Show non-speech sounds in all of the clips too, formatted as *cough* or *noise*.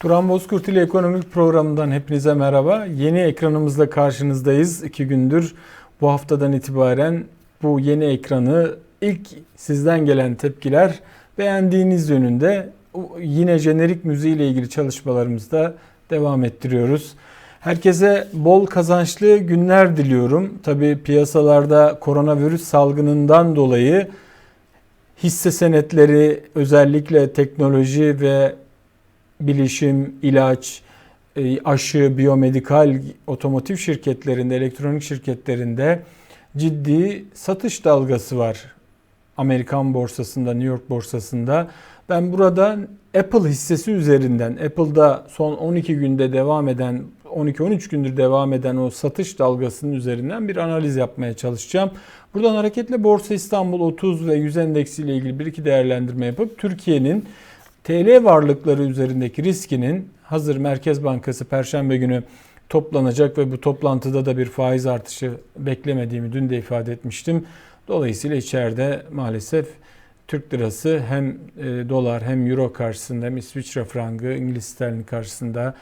Turan Bozkurt ile Ekonomik Programı'ndan hepinize merhaba. Yeni ekranımızla karşınızdayız. İki gündür bu haftadan itibaren bu yeni ekranı ilk sizden gelen tepkiler beğendiğiniz yönünde yine jenerik müziği ile ilgili çalışmalarımızda devam ettiriyoruz. Herkese bol kazançlı günler diliyorum. Tabi piyasalarda koronavirüs salgınından dolayı hisse senetleri özellikle teknoloji ve bilişim, ilaç, e, aşı, biyomedikal, otomotiv şirketlerinde, elektronik şirketlerinde ciddi satış dalgası var. Amerikan borsasında, New York borsasında. Ben burada Apple hissesi üzerinden, Apple'da son 12 günde devam eden, 12-13 gündür devam eden o satış dalgasının üzerinden bir analiz yapmaya çalışacağım. Buradan hareketle Borsa İstanbul 30 ve 100 endeksi ile ilgili bir iki değerlendirme yapıp Türkiye'nin TL varlıkları üzerindeki riskinin hazır Merkez Bankası Perşembe günü toplanacak ve bu toplantıda da bir faiz artışı beklemediğimi dün de ifade etmiştim. Dolayısıyla içeride maalesef Türk lirası hem e, dolar hem euro karşısında hem İsviçre frangı, İngiliz sterlin karşısında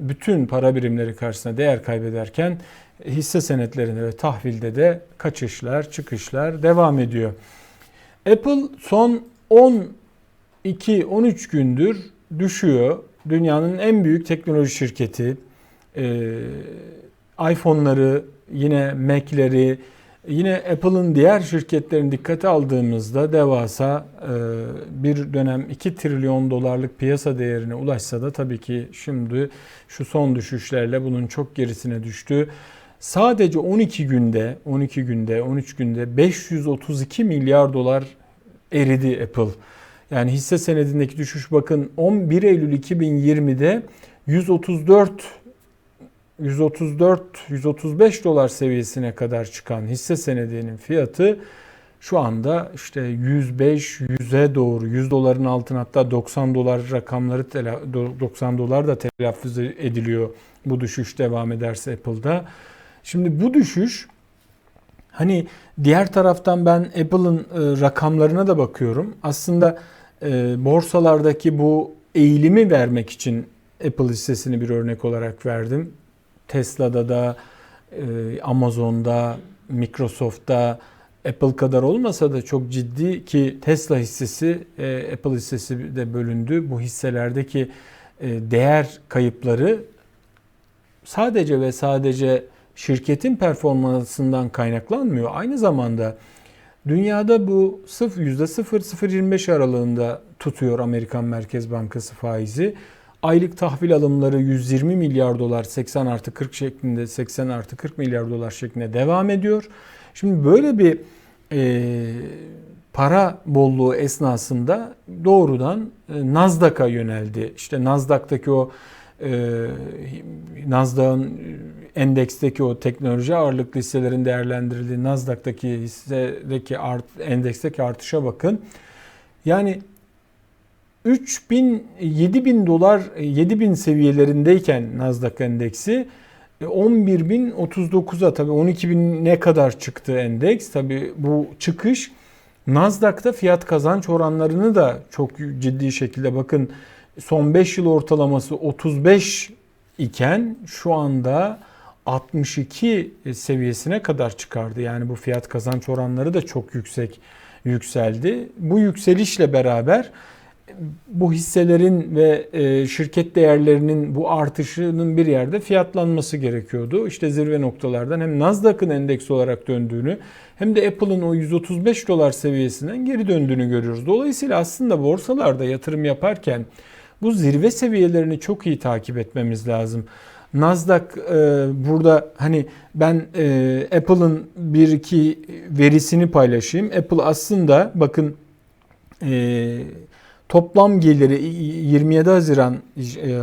bütün para birimleri karşısında değer kaybederken hisse senetlerinde ve tahvilde de kaçışlar, çıkışlar devam ediyor. Apple son 10 2-13 gündür düşüyor. Dünyanın en büyük teknoloji şirketi. Ee, iPhone'ları, yine Mac'leri, yine Apple'ın diğer şirketlerini dikkate aldığımızda devasa e, bir dönem 2 trilyon dolarlık piyasa değerine ulaşsa da tabii ki şimdi şu son düşüşlerle bunun çok gerisine düştü. Sadece 12 günde, 12 günde, 13 günde 532 milyar dolar eridi Apple. Yani hisse senedindeki düşüş bakın 11 Eylül 2020'de 134 134 135 dolar seviyesine kadar çıkan hisse senedinin fiyatı şu anda işte 105 100'e doğru 100 doların altına hatta 90 dolar rakamları 90 dolar da telaffuz ediliyor bu düşüş devam ederse Apple'da. Şimdi bu düşüş hani diğer taraftan ben Apple'ın e, rakamlarına da bakıyorum. Aslında e, borsalardaki bu eğilimi vermek için Apple hissesini bir örnek olarak verdim. Tesla'da da, e, Amazon'da, Microsoft'ta, Apple kadar olmasa da çok ciddi ki Tesla hissesi, Apple hissesi de bölündü. Bu hisselerdeki değer kayıpları sadece ve sadece şirketin performansından kaynaklanmıyor. Aynı zamanda Dünyada bu %0-0.25 aralığında tutuyor Amerikan Merkez Bankası faizi. Aylık tahvil alımları 120 milyar dolar 80 artı 40 şeklinde 80 artı 40 milyar dolar şeklinde devam ediyor. Şimdi böyle bir e, para bolluğu esnasında doğrudan e, Nasdaq'a yöneldi. İşte Nasdaq'taki o Nasdaq'ın endeksteki o teknoloji ağırlıklı hisselerin değerlendirildiği Nasdaq'taki hissedeki art, endeksteki artışa bakın. Yani 3000 7000 dolar 7000 seviyelerindeyken Nasdaq endeksi 11.039'a e, tabii 12.000 ne kadar çıktı endeks? Tabii bu çıkış Nasdaq'ta fiyat kazanç oranlarını da çok ciddi şekilde bakın son 5 yıl ortalaması 35 iken şu anda 62 seviyesine kadar çıkardı. Yani bu fiyat kazanç oranları da çok yüksek yükseldi. Bu yükselişle beraber bu hisselerin ve e, şirket değerlerinin bu artışının bir yerde fiyatlanması gerekiyordu. İşte zirve noktalardan hem Nasdaq'ın endeks olarak döndüğünü hem de Apple'ın o 135 dolar seviyesinden geri döndüğünü görüyoruz. Dolayısıyla aslında borsalarda yatırım yaparken bu zirve seviyelerini çok iyi takip etmemiz lazım. Nasdaq e, burada hani ben e, Apple'ın bir iki verisini paylaşayım. Apple aslında bakın e, toplam geliri 27 Haziran e,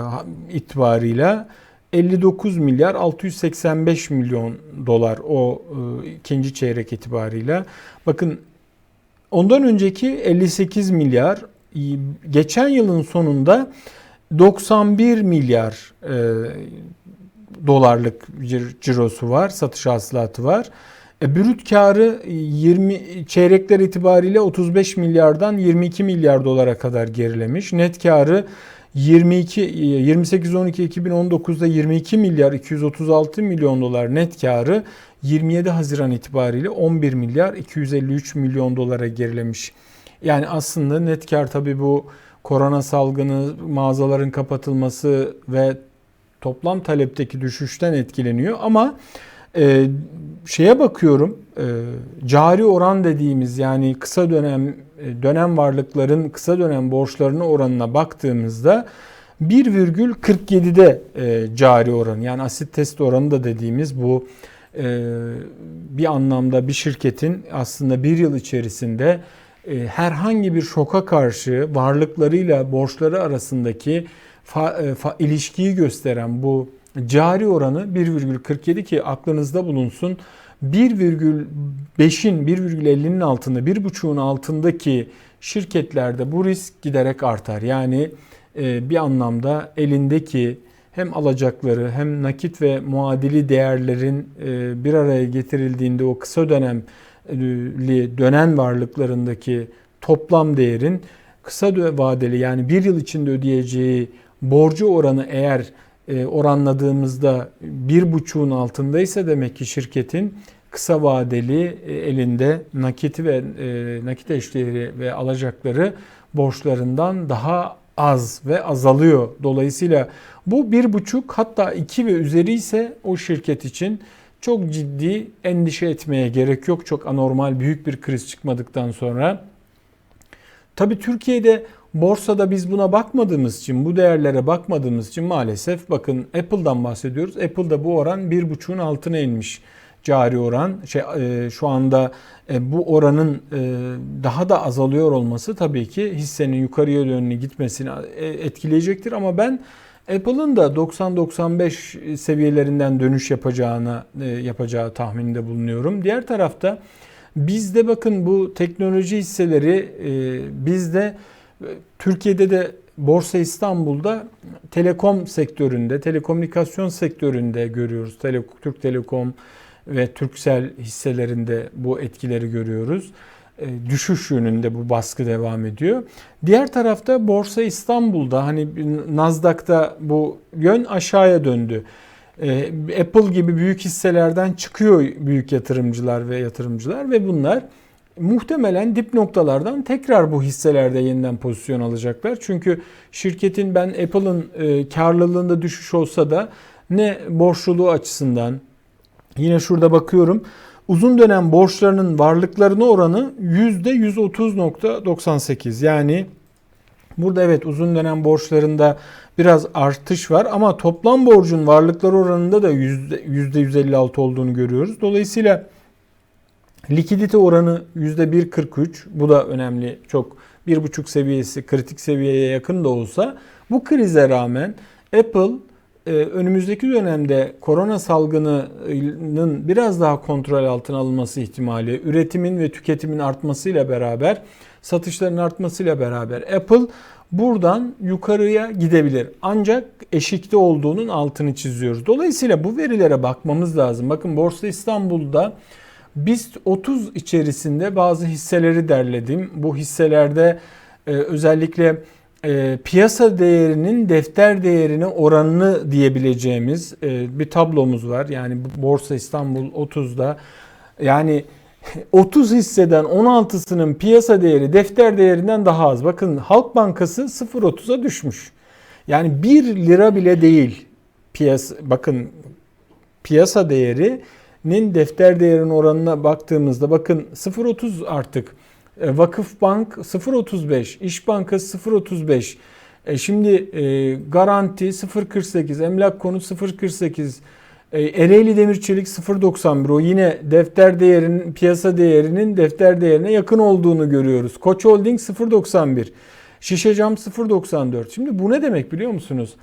itibarıyla 59 milyar 685 milyon dolar o e, ikinci çeyrek itibarıyla. Bakın ondan önceki 58 milyar geçen yılın sonunda 91 milyar e, dolarlık cirosu var, satış hasılatı var. E, brüt karı 20 çeyrekler itibariyle 35 milyardan 22 milyar dolara kadar gerilemiş. Net karı 22 28 12 2019'da 22 milyar 236 milyon dolar net karı 27 Haziran itibariyle 11 milyar 253 milyon dolara gerilemiş. Yani aslında net tabii bu korona salgını, mağazaların kapatılması ve toplam talepteki düşüşten etkileniyor. Ama e, şeye bakıyorum e, cari oran dediğimiz yani kısa dönem e, dönem varlıkların kısa dönem borçlarının oranına baktığımızda 1,47'de e, cari oran yani asit test oranı da dediğimiz bu e, bir anlamda bir şirketin aslında bir yıl içerisinde herhangi bir şoka karşı varlıklarıyla borçları arasındaki fa, e, fa, ilişkiyi gösteren bu cari oranı 1,47 ki aklınızda bulunsun 1,5'in 1,50'nin altında 1,5'un altındaki şirketlerde bu risk giderek artar. Yani e, bir anlamda elindeki hem alacakları hem nakit ve muadili değerlerin e, bir araya getirildiğinde o kısa dönemli dönen varlıklarındaki toplam değerin kısa vadeli yani bir yıl içinde ödeyeceği borcu oranı eğer e, oranladığımızda bir buçuğun altındaysa demek ki şirketin kısa vadeli e, elinde nakiti ve e, nakit eşdeğeri ve alacakları borçlarından daha az ve azalıyor. Dolayısıyla bu bir buçuk hatta iki ve üzeri ise o şirket için çok ciddi endişe etmeye gerek yok. Çok anormal büyük bir kriz çıkmadıktan sonra. Tabii Türkiye'de Borsada biz buna bakmadığımız için, bu değerlere bakmadığımız için maalesef bakın Apple'dan bahsediyoruz. Apple'da bu oran 1.5'un altına inmiş cari oran. Şey, e, şu anda e, bu oranın e, daha da azalıyor olması tabii ki hissenin yukarıya yönlü gitmesini e, etkileyecektir ama ben Apple'ın da 90-95 seviyelerinden dönüş yapacağına e, yapacağı tahmininde bulunuyorum. Diğer tarafta bizde bakın bu teknoloji hisseleri e, bizde Türkiye'de de Borsa İstanbul'da telekom sektöründe, telekomünikasyon sektöründe görüyoruz. Türk Telekom ve Türksel hisselerinde bu etkileri görüyoruz. E, düşüş yönünde bu baskı devam ediyor. Diğer tarafta Borsa İstanbul'da hani Nasdaq'ta bu yön aşağıya döndü. E, Apple gibi büyük hisselerden çıkıyor büyük yatırımcılar ve yatırımcılar ve bunlar muhtemelen dip noktalardan tekrar bu hisselerde yeniden pozisyon alacaklar. Çünkü şirketin ben Apple'ın e, karlılığında düşüş olsa da ne borçluluğu açısından yine şurada bakıyorum uzun dönem borçlarının varlıklarına oranı %130.98 yani burada evet uzun dönem borçlarında biraz artış var ama toplam borcun varlıklar oranında da %156 olduğunu görüyoruz. Dolayısıyla Likidite oranı %1.43. Bu da önemli. Çok 1.5 seviyesi kritik seviyeye yakın da olsa bu krize rağmen Apple önümüzdeki dönemde korona salgınının biraz daha kontrol altına alınması ihtimali, üretimin ve tüketimin artmasıyla beraber, satışların artmasıyla beraber Apple buradan yukarıya gidebilir. Ancak eşikte olduğunun altını çiziyoruz. Dolayısıyla bu verilere bakmamız lazım. Bakın Borsa İstanbul'da BIST 30 içerisinde bazı hisseleri derledim. Bu hisselerde e, özellikle e, piyasa değerinin defter değerine oranını diyebileceğimiz e, bir tablomuz var. Yani Borsa İstanbul 30'da yani *laughs* 30 hisseden 16'sının piyasa değeri defter değerinden daha az. Bakın Halk Bankası 0.30'a düşmüş. Yani 1 lira bile değil. Piyasa bakın piyasa değeri nin defter değerinin oranına baktığımızda bakın 0.30 artık. E, Vakıf Bank 0.35, İş Bankası 0.35. E şimdi e, garanti 0.48, emlak konut 0.48, e, Ereğli Demir Çelik 0.91 o yine defter değerinin piyasa değerinin defter değerine yakın olduğunu görüyoruz. Koç Holding 0.91, Şişecam 0.94. Şimdi bu ne demek biliyor musunuz?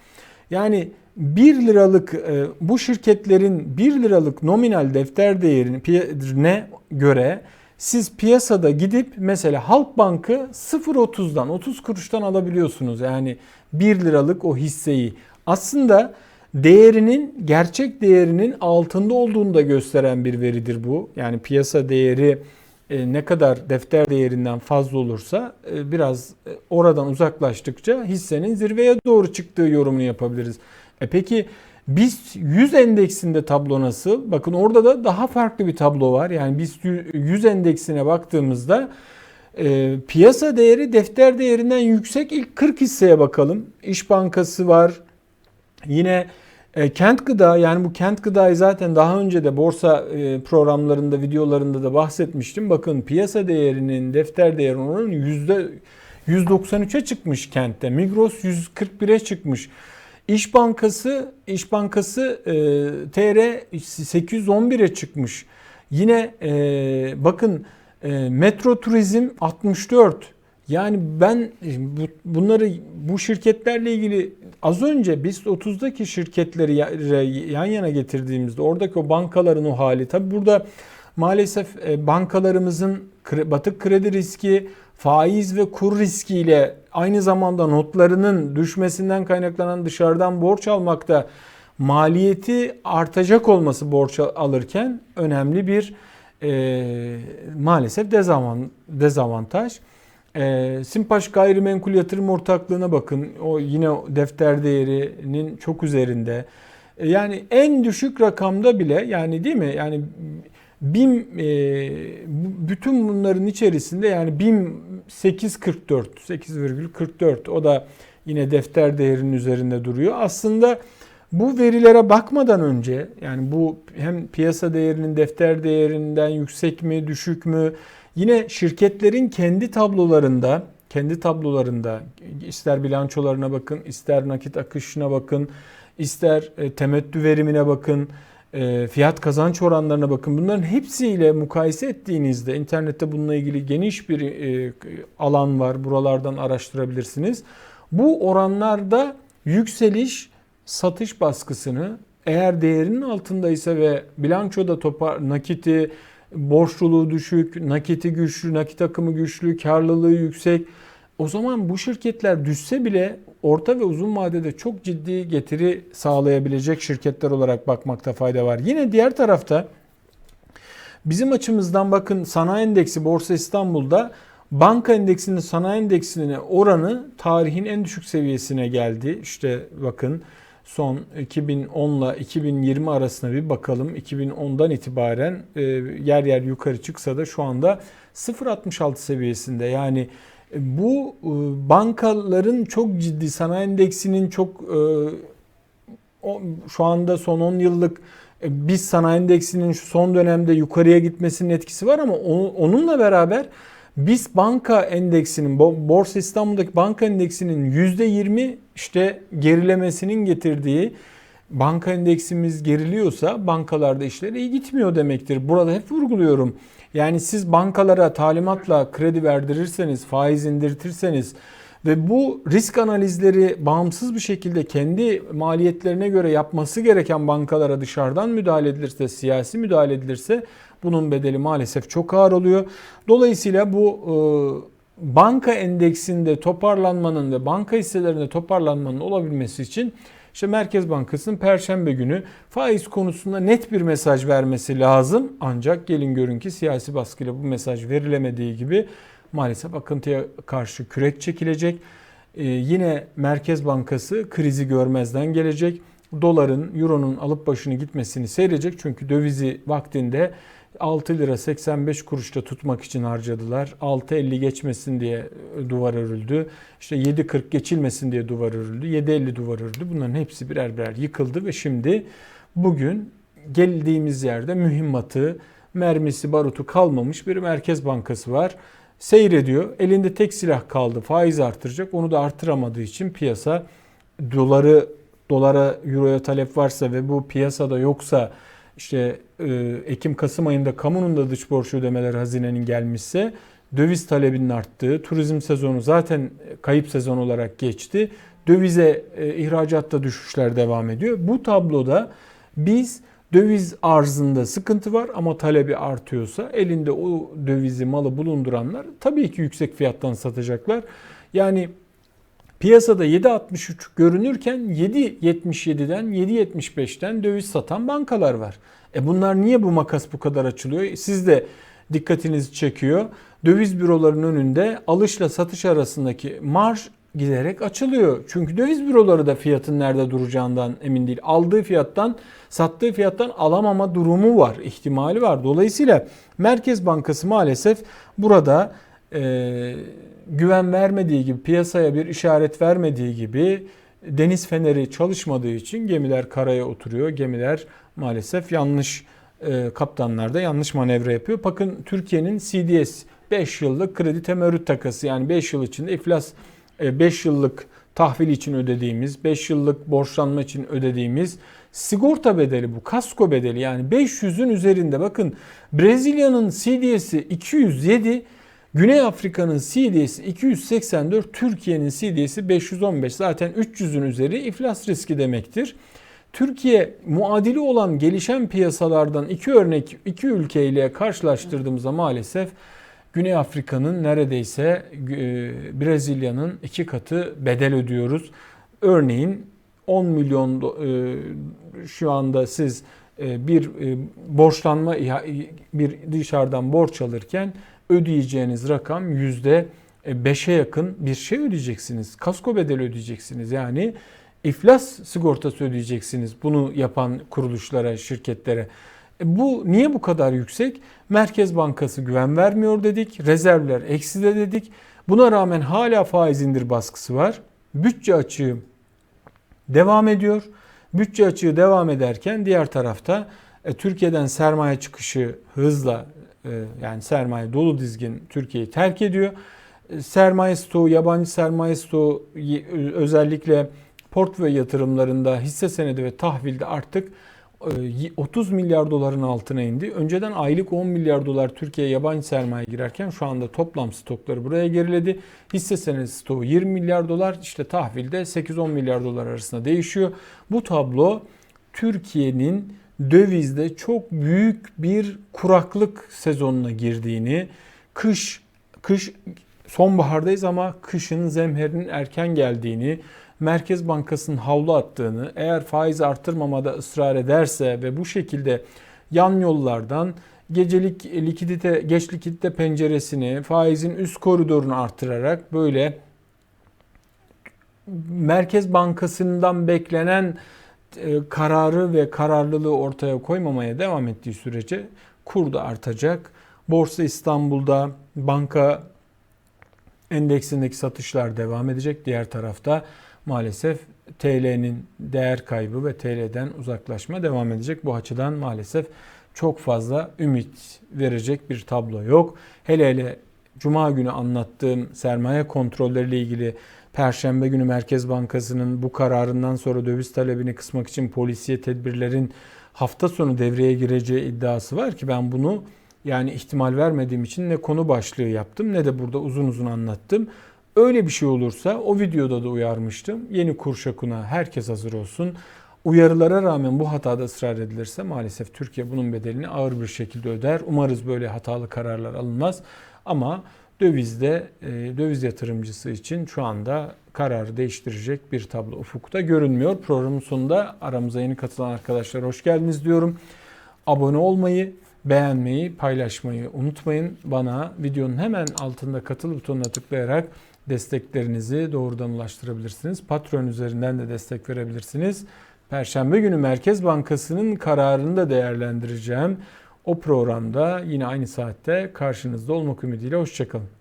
Yani 1 liralık e, bu şirketlerin 1 liralık nominal defter değerine göre siz piyasada gidip mesela Halkbank'ı 0.30'dan 30 kuruştan alabiliyorsunuz. Yani 1 liralık o hisseyi. Aslında değerinin gerçek değerinin altında olduğunu da gösteren bir veridir bu. Yani piyasa değeri e, ne kadar defter değerinden fazla olursa e, biraz e, oradan uzaklaştıkça hissenin zirveye doğru çıktığı yorumunu yapabiliriz. E peki BIST 100 endeksinde tablo nasıl? Bakın orada da daha farklı bir tablo var. Yani BIST 100 endeksine baktığımızda e, piyasa değeri defter değerinden yüksek ilk 40 hisseye bakalım. İş Bankası var. Yine e, kent gıda yani bu kent gıdayı zaten daha önce de borsa e, programlarında videolarında da bahsetmiştim. Bakın piyasa değerinin defter değerinin oranı yüzde 193'e çıkmış kentte. Migros 141'e çıkmış. İş Bankası İş Bankası e, TR 811'e çıkmış. Yine e, bakın e, Metro Turizm 64. Yani ben bu, bunları bu şirketlerle ilgili az önce biz 30'daki şirketleri yan yana getirdiğimizde oradaki o bankaların o hali tabi burada maalesef e, bankalarımızın batık kredi riski, faiz ve kur riskiyle aynı zamanda notlarının düşmesinden kaynaklanan dışarıdan borç almakta maliyeti artacak olması borç alırken önemli bir e, maalesef dezavantaj. E, Simpaş Gayrimenkul Yatırım Ortaklığı'na bakın. O yine defter değerinin çok üzerinde. E, yani en düşük rakamda bile yani değil mi? Yani BİM e, bütün bunların içerisinde yani BİM 8.44 8,44 o da yine defter değerinin üzerinde duruyor. Aslında bu verilere bakmadan önce yani bu hem piyasa değerinin defter değerinden yüksek mi düşük mü yine şirketlerin kendi tablolarında kendi tablolarında ister bilançolarına bakın ister nakit akışına bakın ister e, temettü verimine bakın e, fiyat kazanç oranlarına bakın. Bunların hepsiyle mukayese ettiğinizde internette bununla ilgili geniş bir e, alan var. Buralardan araştırabilirsiniz. Bu oranlarda yükseliş satış baskısını eğer değerinin altındaysa ve bilançoda topar nakiti borçluluğu düşük, nakiti güçlü, nakit akımı güçlü, karlılığı yüksek. O zaman bu şirketler düşse bile orta ve uzun vadede çok ciddi getiri sağlayabilecek şirketler olarak bakmakta fayda var. Yine diğer tarafta bizim açımızdan bakın sanayi endeksi Borsa İstanbul'da banka endeksinin sanayi endeksinin oranı tarihin en düşük seviyesine geldi. İşte bakın son 2010 ile 2020 arasında bir bakalım. 2010'dan itibaren e, yer yer yukarı çıksa da şu anda 0.66 seviyesinde. Yani bu e, bankaların çok ciddi sanayi endeksinin çok şu anda son 10 yıllık biz sanayi endeksinin şu son dönemde yukarıya gitmesinin etkisi var ama onunla beraber biz banka endeksinin, Borsa İstanbul'daki banka endeksinin %20 işte gerilemesinin getirdiği banka endeksimiz geriliyorsa bankalarda işler iyi gitmiyor demektir. Burada hep vurguluyorum. Yani siz bankalara talimatla kredi verdirirseniz, faiz indirtirseniz ve bu risk analizleri bağımsız bir şekilde kendi maliyetlerine göre yapması gereken bankalara dışarıdan müdahale edilirse, siyasi müdahale edilirse bunun bedeli maalesef çok ağır oluyor. Dolayısıyla bu e, banka endeksinde toparlanmanın ve banka hisselerinde toparlanmanın olabilmesi için işte Merkez Bankası'nın Perşembe günü faiz konusunda net bir mesaj vermesi lazım. Ancak gelin görün ki siyasi baskıyla bu mesaj verilemediği gibi maalesef akıntıya karşı kürek çekilecek. Ee, yine Merkez Bankası krizi görmezden gelecek. Doların, euronun alıp başını gitmesini seyredecek. Çünkü dövizi vaktinde 6 lira 85 kuruşta tutmak için harcadılar. 6.50 geçmesin diye duvar örüldü. İşte 7.40 geçilmesin diye duvar örüldü. 7.50 duvar örüldü. Bunların hepsi birer birer yıkıldı ve şimdi bugün geldiğimiz yerde mühimmatı, mermisi, barutu kalmamış bir merkez bankası var. Seyrediyor. Elinde tek silah kaldı. Faiz artıracak. Onu da artıramadığı için piyasa doları dolara, euroya talep varsa ve bu piyasada yoksa işte e, Ekim-Kasım ayında kamunun da dış borç ödemeleri hazinenin gelmişse döviz talebinin arttığı, turizm sezonu zaten kayıp sezon olarak geçti. Dövize e, ihracatta düşüşler devam ediyor. Bu tabloda biz döviz arzında sıkıntı var ama talebi artıyorsa elinde o dövizi malı bulunduranlar tabii ki yüksek fiyattan satacaklar. Yani Piyasada 7.63 görünürken 7.77'den 7.75'ten döviz satan bankalar var. E bunlar niye bu makas bu kadar açılıyor? Siz de dikkatinizi çekiyor. Döviz bürolarının önünde alışla satış arasındaki marj giderek açılıyor. Çünkü döviz büroları da fiyatın nerede duracağından emin değil. Aldığı fiyattan sattığı fiyattan alamama durumu var, ihtimali var. Dolayısıyla Merkez Bankası maalesef burada e, güven vermediği gibi, piyasaya bir işaret vermediği gibi deniz feneri çalışmadığı için gemiler karaya oturuyor. Gemiler maalesef yanlış e, kaptanlar da yanlış manevra yapıyor. Bakın Türkiye'nin CDS 5 yıllık kredi temerrüt takası yani 5 yıl içinde iflas 5 e, yıllık tahvil için ödediğimiz, 5 yıllık borçlanma için ödediğimiz sigorta bedeli bu. Kasko bedeli yani 500'ün üzerinde. Bakın Brezilya'nın CDS'i 207, Güney Afrika'nın CDS'i 284, Türkiye'nin CDS'i 515. Zaten 300'ün üzeri iflas riski demektir. Türkiye muadili olan gelişen piyasalardan iki örnek iki ülkeyle karşılaştırdığımızda maalesef Güney Afrika'nın neredeyse e, Brezilya'nın iki katı bedel ödüyoruz. Örneğin 10 milyon e, şu anda siz bir borçlanma bir dışarıdan borç alırken ödeyeceğiniz rakam yüzde beşe yakın bir şey ödeyeceksiniz. Kasko bedeli ödeyeceksiniz. Yani iflas sigortası ödeyeceksiniz bunu yapan kuruluşlara, şirketlere. Bu niye bu kadar yüksek? Merkez Bankası güven vermiyor dedik. Rezervler ekside dedik. Buna rağmen hala faiz indir baskısı var. Bütçe açığı devam ediyor. Bütçe açığı devam ederken diğer tarafta e, Türkiye'den sermaye çıkışı hızla e, yani sermaye dolu dizgin Türkiye'yi terk ediyor. E, sermaye stoğu, yabancı sermaye stoğu özellikle portföy yatırımlarında hisse senedi ve tahvilde artık 30 e, milyar doların altına indi. Önceden aylık 10 milyar dolar Türkiye'ye yabancı sermaye girerken şu anda toplam stokları buraya geriledi. Hisse senedi stoğu 20 milyar dolar işte tahvilde 8-10 milyar dolar arasında değişiyor. Bu tablo Türkiye'nin dövizde çok büyük bir kuraklık sezonuna girdiğini, kış kış sonbahardayız ama kışın zemherinin erken geldiğini, Merkez Bankası'nın havlu attığını, eğer faiz artırmamada ısrar ederse ve bu şekilde yan yollardan gecelik likidite, geç likidite penceresini, faizin üst koridorunu artırarak böyle Merkez Bankası'ndan beklenen e, kararı ve kararlılığı ortaya koymamaya devam ettiği sürece kur da artacak. Borsa İstanbul'da banka endeksindeki satışlar devam edecek. Diğer tarafta maalesef TL'nin değer kaybı ve TL'den uzaklaşma devam edecek. Bu açıdan maalesef çok fazla ümit verecek bir tablo yok. Hele hele Cuma günü anlattığım sermaye kontrolleriyle ilgili Perşembe günü Merkez Bankası'nın bu kararından sonra döviz talebini kısmak için polisiye tedbirlerin hafta sonu devreye gireceği iddiası var ki ben bunu yani ihtimal vermediğim için ne konu başlığı yaptım ne de burada uzun uzun anlattım. Öyle bir şey olursa o videoda da uyarmıştım. Yeni kur şakuna herkes hazır olsun. Uyarılara rağmen bu hatada ısrar edilirse maalesef Türkiye bunun bedelini ağır bir şekilde öder. Umarız böyle hatalı kararlar alınmaz. Ama dövizde e, döviz yatırımcısı için şu anda kararı değiştirecek bir tablo ufukta görünmüyor. Programın sonunda aramıza yeni katılan arkadaşlar hoş geldiniz diyorum. Abone olmayı, beğenmeyi, paylaşmayı unutmayın. Bana videonun hemen altında katıl butonuna tıklayarak desteklerinizi doğrudan ulaştırabilirsiniz. Patreon üzerinden de destek verebilirsiniz. Perşembe günü Merkez Bankası'nın kararını da değerlendireceğim. O programda yine aynı saatte karşınızda olmak ümidiyle hoşçakalın.